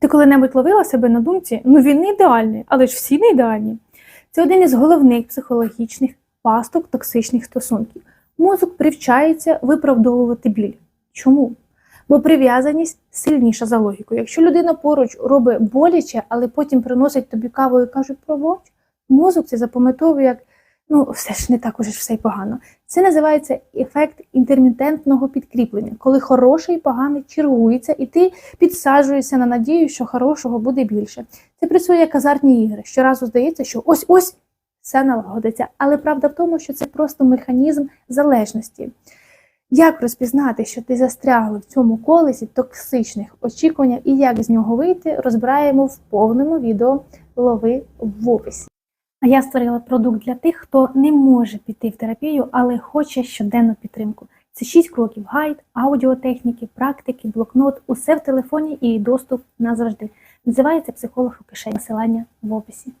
Ти коли-небудь ловила себе на думці, ну він не ідеальний, але ж всі не ідеальні. Це один із головних психологічних пасток токсичних стосунків. Мозок привчається виправдовувати біль. Чому? Бо прив'язаність сильніша за логіку. Якщо людина поруч робить боляче, але потім приносить тобі каву і каже пробач, мозок це запам'ятовує як ну все ж не так уже ж все й погано. Це називається ефект інтермітентного підкріплення, коли хороше і погане чергується, і ти підсаджуєшся на надію, що хорошого буде більше. Це працює як азартні ігри. Щоразу здається, що ось ось все налагодиться. Але правда в тому, що це просто механізм залежності. Як розпізнати, що ти застрягла в цьому колесі токсичних очікувань і як з нього вийти, розбираємо в повному відео лови в описі. А я створила продукт для тих, хто не може піти в терапію, але хоче щоденну підтримку. Це 6 кроків: гайд, аудіотехніки, практики, блокнот, усе в телефоні і доступ назавжди. Називається психолог у кишені. Посилання в описі.